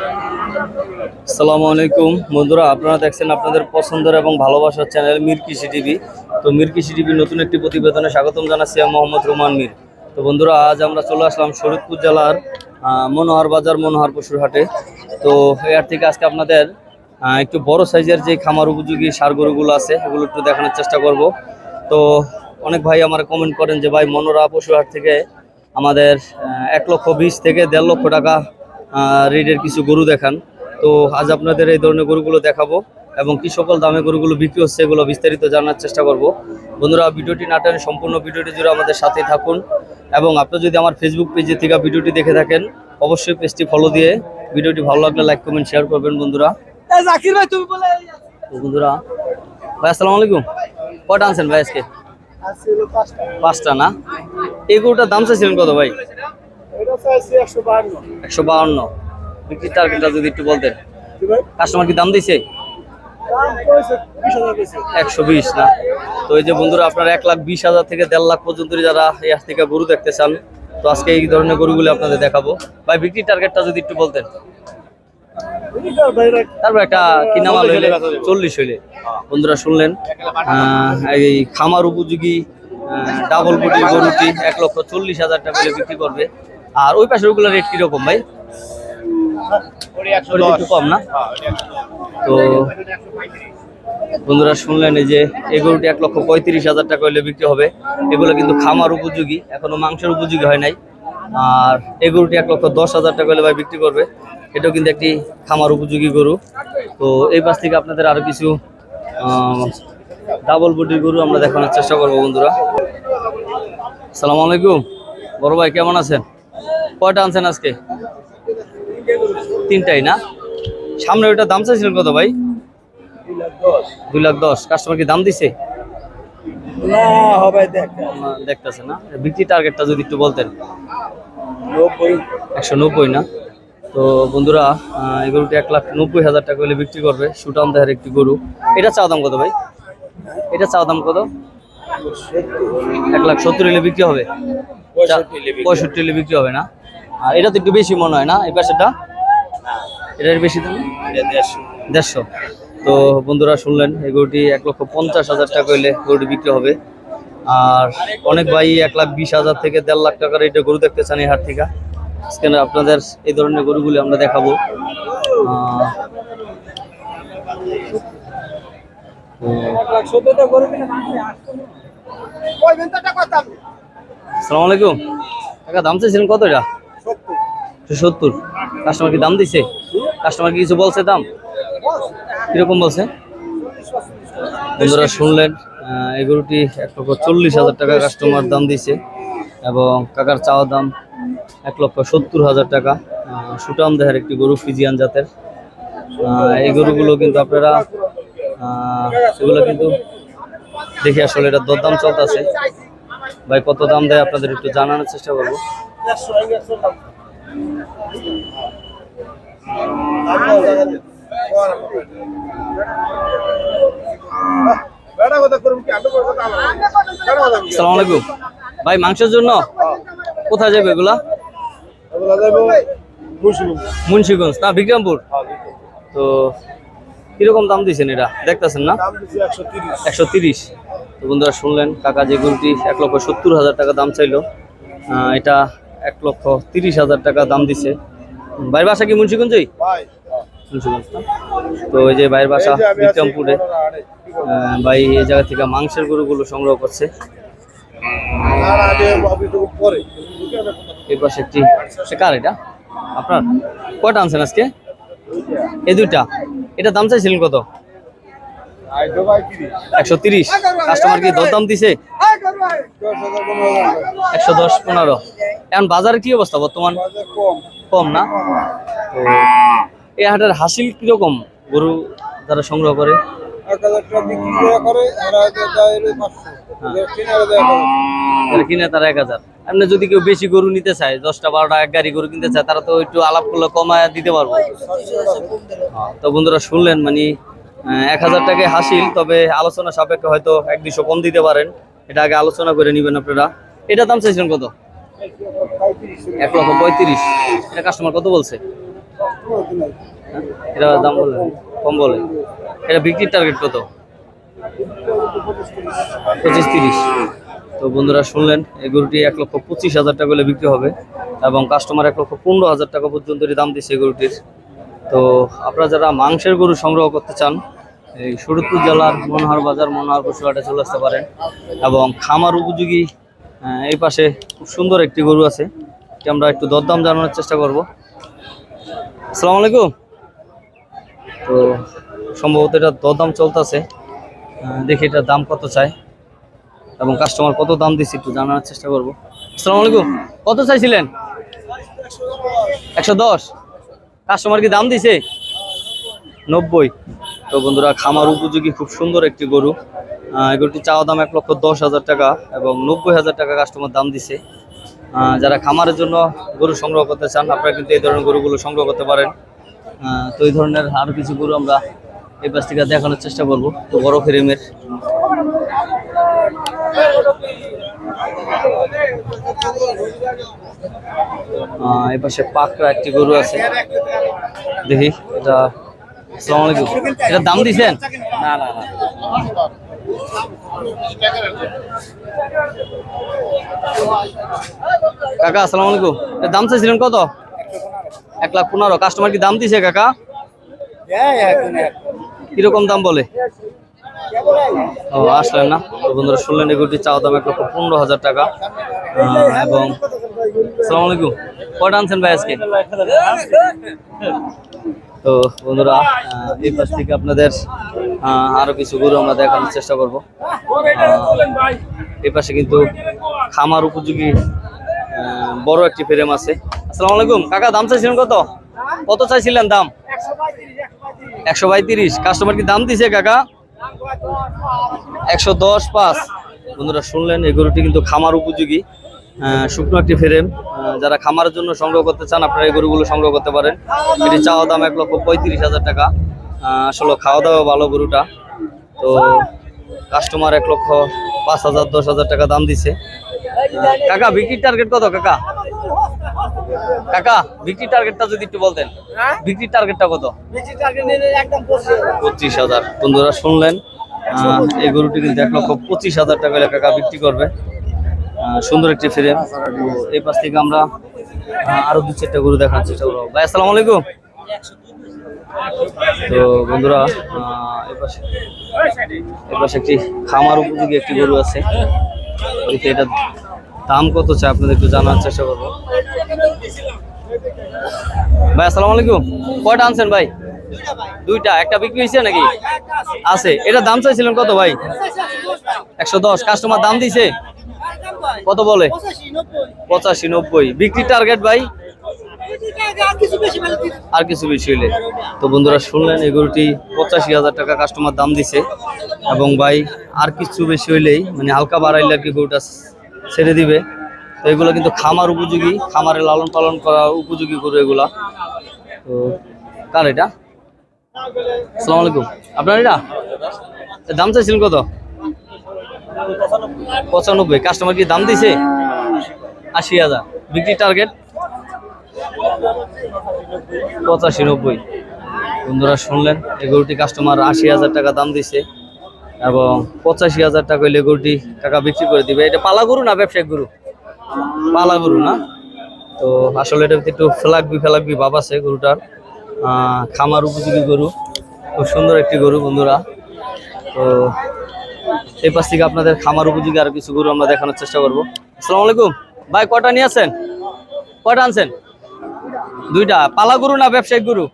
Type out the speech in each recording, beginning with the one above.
আসসালামু আলাইকুম। বন্ধুরা, আপনারা দেখছেন আপনাদের পছন্দের এবং ভালোবাসার চ্যানেল মির কৃষি টিভি। তো মির কৃষি টিভি নতুন একটি প্রতিবেদনে স্বাগতম জানাচ্ছি আমি মোহাম্মদ রুমান মির। তো বন্ধুরা, আজ আমরা চলে আসলাম শরীদপুর জেলার মনোহর বাজার, মনোহর পশুর হাটে। তো এর থেকে আজকে আপনাদের একটু বড় সাইজের যে খামার উপযোগী সার গরুগুলো আছে, এগুলো একটু দেখানোর চেষ্টা করব। তো অনেক ভাই আমার কমেন্ট করেন যে, ভাই, মনোরা পশুর হাট থেকে আমাদের এক লক্ষ বিশ থেকে দেড় লক্ষ টাকা রেটের কিছু গরু দেখান। তো আজ আপনাদের এই ধরনের গরুগুলো দেখাবো এবং কি সকল দামে গরুগুলো বিক্রি হচ্ছে এগুলো বিস্তারিত জানার চেষ্টা করব। বন্ধুরা ভিডিওটি না টেনে সম্পূর্ণ ভিডিওটি জুড়ে আমাদের সাথে থাকুন এবং আপনি যদি আমার ফেসবুক পেজে থেকে ভিডিওটি দেখে থাকেন অবশ্যই পেজটি ফলো দিয়ে ভিডিওটি ভালো লাগলে লাইক কমেন্ট শেয়ার করবেন বন্ধুরা। জাকির ভাই তুমি বলে বন্ধুরা ভাই আসসালামু আলাইকুম। কটা আনছেন ভাই আজকে? পাঁচটা না? এই গরুটার দাম চাইছিলেন কত ভাই? একশো বাহান্ন। বিক্রির টার্গেটটা যদি একটু বলতেন। কাস্টমার কি দাম দিছে? একশো বিশ না? তো এই যে বন্ধুরা আপনারা এক লাখ বিশ হাজার থেকে দেড় লাখ পর্যন্ত যারা এই হাট থেকে গরু দেখতে চান তো আজকে এই ধরনের গরুগুলো আপনাদের দেখাবো। ভাই বিক্রির টার্গেটটা যদি একটু বলতেন। তারপর একটা কিনা মাল হইলে চল্লিশ হইলে। বন্ধুরা শুনলেন আহ, এই খামার উপযোগী ডাবল বডি গরুটি এক লক্ষ চল্লিশ হাজার টাকা করে বিক্রি করবে। আর ওই পাশের ওগুলো রেট কীরকম ভাই? একটু কম না? তো বন্ধুরা শুনলেন এই যে এই গরুটি এক লক্ষ পঁয়ত্রিশ হাজার টাকা হলে বিক্রি হবে। এগুলো কিন্তু খামার উপযোগী এখনও মাংসের উপযোগী হয় নাই। আর এই গরুটি এক লক্ষ দশ হাজার টাকা হলে ভাই বিক্রি করবে। এটাও কিন্তু একটি খামার উপযোগী গরু। তো এই পাশ থেকে আপনাদের আরও কিছু ডাবল বডির গরু আমরা দেখানোর চেষ্টা করব বন্ধুরা। সালাম আলাইকুম। বড় ভাই কেমন আছেন? কয়টা আনছেন আজকে? তিনটাই না? সামনে ওইটা দাম চাইছিলেন কত ভাই? দুই লাখ দশ। কাস্টমার কি দাম দিছে? না হবে দেখ দেখতেছে না বিক্রি টার্গেটটা যদি একটু বলতেন। একশো নব্বই না? তো বন্ধুরা এই গরুটি এক লাখ নব্বই হাজার টাকা হলে বিক্রি করবে। সুটাম দেহের একটি গরু। এটা চাওয়া দাম কত ভাই? এটা চাওয়া দাম কত? এক লাখ সত্তর হলে বিক্রি হবে? পঁয়ষট্টি হলে বিক্রি হবে না? আর এটা তো একটু বেশি মনে হয় না? এই পাশেটা এটার বেশি দাম? দেড়শো। তো বন্ধুরা শুনলেন এই গরুটি এক লক্ষ পঞ্চাশ হাজার টাকা হইলে গরুটি বিক্রি হবে। আর অনেক ভাই এক লাখ বিশ হাজার থেকে দেড় লাখ টাকার এটা গরু দেখতে চান এই হাট থেকে। আজকে আপনাদের এই ধরনের গরুগুলি আমরা দেখাবো। আলাইকুম। টাকা দাম চাইছিলেন কত এটা? সত্তর সত্তর কাস্টমার কি দাম দিছে? কাস্টমার কিছু বলছে দাম? কীরকম বলছে? বন্ধুরা শুনলেন এই গরুটি এক লক্ষ চল্লিশ হাজার টাকা কাস্টমার দাম দিছে এবং কাকার চাওয়া দাম এক লক্ষ সত্তর হাজার টাকা। সুটাম দেহের একটি গরু ফিজিয়ান জাতের। এই গরুগুলো কিন্তু আপনারা এগুলো কিন্তু দেখি আসলে এটা দরদাম চলতেছে। ভাই, কত দাম দেয় আপনাদের একটু জানানোর চেষ্টা করব। আসসালামু আলাইকুম। ভাই, মাংসের জন্য কোথায় যাবে এগুলা? মুন্সিগঞ্জ, না, বিক্রমপুর? তো কীরকম দাম দিয়েছেন এটা? দেখতেছেন না? একশো তিরিশ। তো বন্ধুরা শুনলেন, কাকা যে গরুটি এক লক্ষ সত্তর হাজার টাকা দাম চাইলো। এটা এক লক্ষ তিরিশ হাজার টাকা দাম দিছে। ভাইয়ের বাসা কি মুন্সিগঞ্জই? মুন্সিগঞ্জ তো এই যে ভাইয়ের বাসা বিক্রমপুরে ভাই এই জায়গা থেকে মাংসের গরুগুলো সংগ্রহ করছে। আর আগে এই পাশে একটি সে কার এটা? আপনার? কয়টা আনছেন আজকে? এই দুইটা। এটা দাম চাইছিলেন কত? একশো তিরিশ। কাস্টমার কি দর দাম দিছে? একশো দশ পনেরো। এখন বাজারে কি অবস্থা বর্তমান? কম। কম না? এই হাটের হাসিল কীরকম গরু যারা সংগ্রহ করে? কিনে তারা এক হাজার। এমনি যদি কেউ বেশি গরু নিতে চায় দশটা বারোটা এক গাড়ি গরু কিনতে চায় তারা তো একটু আলাপ করলে কমায় দিতে পারব। হ্যাঁ, তো বন্ধুরা শুনলেন মানে এক হাজার টাকায় হাসিল তবে আলোচনা সাপেক্ষে হয়তো এক দুশো কম দিতে পারেন। এটা আগে আলোচনা করে নেবেন আপনারা। এটা দাম চাইছেন কত? এক লক্ষ পঁয়ত্রিশ। এটা কাস্টমার কত বলছে? হ্যাঁ? এটা দাম বলে, কম বলে। এটা বিক্রির টার্গেট কত? পঁচিশ তিরিশ। তো বন্ধুরা শুনলেন, এই গরুটি এক লক্ষ পঁচিশ হাজার টাকা হলে বিক্রি হবে এবং কাস্টমার এক লক্ষ পনেরো হাজার টাকা পর্যন্ত দাম দিচ্ছে গরুটির। তো আপনারা যারা মাংসের গরু সংগ্রহ করতে চান এই শরীরপুর জেলার মনোহর বাজার, মনোহর পশুহাটে চলে আসতে পারেন। এবং খামার উপযোগী এই পাশে খুব সুন্দর একটি গরু আছে আমরা একটু দরদাম জানানোর চেষ্টা করব। আসসালামু আলাইকুম। তো সম্ভবত এটা দরদাম চলতেছে দেখি এটার দাম কত চাই, এবং কাস্টমার কত দাম দিচ্ছে একটু জানানোর চেষ্টা করব। আসসালামু আলাইকুম। কত চাইছিলেন? একশো দশ। কাস্টমার কি দাম দিছে? নব্বই। তো বন্ধুরা, খামার উপযোগী, খুব সুন্দর একটি গরু। গরুটি চাওয়া দাম এক লক্ষ দশ হাজার টাকা এবং নব্বই হাজার টাকা কাস্টমার দাম দিছে। যারা খামারের জন্য গরু সংগ্রহ করতে চান, আপনারা কিন্তু এই ধরনের গরুগুলো সংগ্রহ করতে পারেন। তো এই ধরনের আরও কিছু গরু আমরা এই পাশ থেকে দেখানোর চেষ্টা করব, তো বড় ফ্রেমের। এই পাশে পাকড়া একটি গরু আছে। দেখি, এটা আসসালামু আলাইকুম। এটা দাম দিছেন? না না না। কাকা, আসসালামু আলাইকুম। এর দাম চাইছিলেন কত? এক লাখ পনেরো। কাস্টমার কি দাম দিছে, কাকা? কীরকম দাম বলে? ও, আসলেন না। বন্ধুরা শুনলেন এগুলি চাওয়া দাম এক লক্ষ পনেরো হাজার টাকা। এবং আসসালামু আলাইকুম। কটা আনছেন ভাই আজকে? তো বন্ধুরা এই পাশ থেকে আপনাদের আরও কিছু গরু আমরা দেখানোর চেষ্টা করব। এই পাশে কিন্তু খামার উপযোগী বড় একটি ফ্রেম আছে। আসসালামু আলাইকুম। কাকা, দাম চাইছিলেন কত? কত চাইছিলেন দাম? একশো বাই তিরিশ কাস্টমার কি দাম দিছে কাকা? একশো দশ পাঁচ। বন্ধুরা শুনলেন, এই গরুটি কিন্তু খামার উপযোগী। শুকনো একটি ফ্রেম যারা খামারের জন্য সংগ্রহ করতে চান আপনারা এই গরুগুলো সংগ্রহ করতে পারেন। এটি চাওয়া দাম এক লক্ষ পঁয়ত্রিশ হাজার টাকা। আসলে খাওয়া দাওয়া ভালো গরুটা। তো কাস্টমার এক লক্ষ পাঁচ হাজার দশ হাজার টাকা দাম দিছে। কাকা বিক্রির টার্গেট কত কাকা? কাকা বিক্রির টার্গেটটা যদি একটু বলতেন। বিক্রির টার্গেটটা কত? পঁচিশ হাজার। বন্ধুরা শুনলেন এই গরুটি কিন্তু এক লক্ষ পঁচিশ হাজার টাকা কাকা বিক্রি করবে। সুন্দর একটি ফ্রেম এই পাশ থেকে আমরা আরও দু চারটা গরু দেখার চেষ্টা করব। ভাই আসসালামু আলাইকুম। তো বন্ধুরা আহ, পাশে একটি খামার উপযোগী একটি গরু আছে। এটা দাম কত চাই আপনাদের একটু জানার চেষ্টা করব। ভাই আসসালামু আলাইকুম। কয়টা আনছেন ভাই? দুইটা। একটা বিক্রি হয়েছে নাকি? আছে। এটা দাম চাইছিলেন কত ভাই? একশো দশ। কাস্টমার দাম দিছে? কত বলে? পঁচাশি নব্বই। বিক্রি টার্গেট ভাই? আর কিছু বেশি হইলে। তো বন্ধুরা শুনলেন এই গরুটি পঁচাশি হাজার টাকা কাস্টমার দাম দিছে। এবং ভাই আর কিছু বেশি হইলেই মানে হালকা বাড়াইলে আর কি গরুটা ছেড়ে দিবে। তো এগুলো কিন্তু খামার উপযোগী খামারে লালন পালন করা উপযোগী গরু এগুলা। তো কার এটা? আসসালামু আলাইকুম। আপনার এটা? দাম চাইছিলেন কত? পঁচানব্বই। কাস্টমার কি দাম দিছে? আশি হাজার। বিক্রি টার্গেট পঁচাশি নব্বই। বন্ধুরা শুনলেন এই গরুটি কাস্টমার আশি হাজার টাকা দাম দিছে এবং পঁচাশি হাজার টাকা হইলে গরুটি টাকা বিক্রি করে দিবে। এটা পালা গরু না ব্যবসায়িক গরু? পালা গরু না? তো আসলে এটা একটু ফেলাকবি ফেলাকবি ভাব আছে গরুটার। খামার উপযোগী গরু। খুব সুন্দর একটি গরু বন্ধুরা। তো এই পাশ থেকে আপনাদের খামার উপযোগী আরও কিছু গরু আমরা দেখানোর চেষ্টা করব। আসসালামু আলাইকুম। ভাই কটা নিয়ে আছেন কটা আনছেন? দুইটা। পালা গরু না ব্যবসায়িক গরু?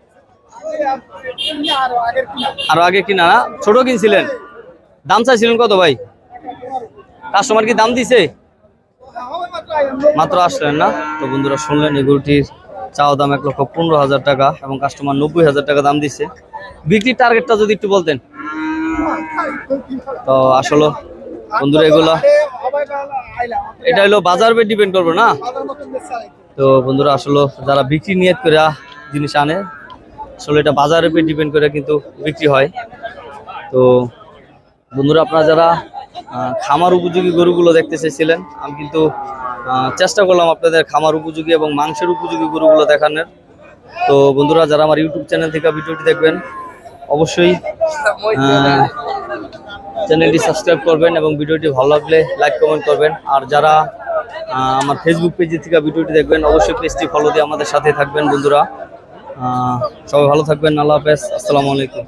আরও আগে কিনা না? ছোট কিনছিলেন। দাম চাইছিলেন কত ভাই? কাস্টমার কি দাম দিছে? মাত্র আসলেন না। তো বন্ধুরা শুনলেন এই গরুটির চাওয়া দাম এক লক্ষ পনেরো হাজার টাকা এবং কাস্টমার নব্বই হাজার টাকা দাম দিছে। বিক্রির টার্গেটটা যদি একটু বলতেন। তো আসলে বন্ধুরা এগুলো এটা হলো বাজার উপর ডিপেন্ড করব না। তো বন্ধুরা আসলে যারা বিক্রি নিয়ত করে জিনিস আনে, আসলে এটা বাজারের উপর ডিপেন্ড করে কিন্তু বিক্রি হয়। তো বন্ধুরা আপনারা যারা খামার উপযোগী গরুগুলো দেখতে চাইছিলেন, আমি কিন্তু চেষ্টা করলাম আপনাদের খামার উপযোগী এবং মাংসের উপযোগী গরুগুলো দেখানোর। তো বন্ধুরা যারা আমার ইউটিউব চ্যানেল থেকে ভিডিওটি দেখবেন অবশ্যই চ্যানেলটি সাবস্ক্রাইব করবেন এবং ভিডিওটি ভালো লাগলে লাইক কমেন্ট করবেন। আর যারা আমার ফেসবুক পেজে থেকে ভিডিওটি দেখবেন, অবশ্যই পেজটি ফলো দিয়ে আমাদের সাথে থাকবেন বন্ধুরা। সবাই ভালো থাকবেন, আল্লাহ হাফেজ, আসসালামু আলাইকুম।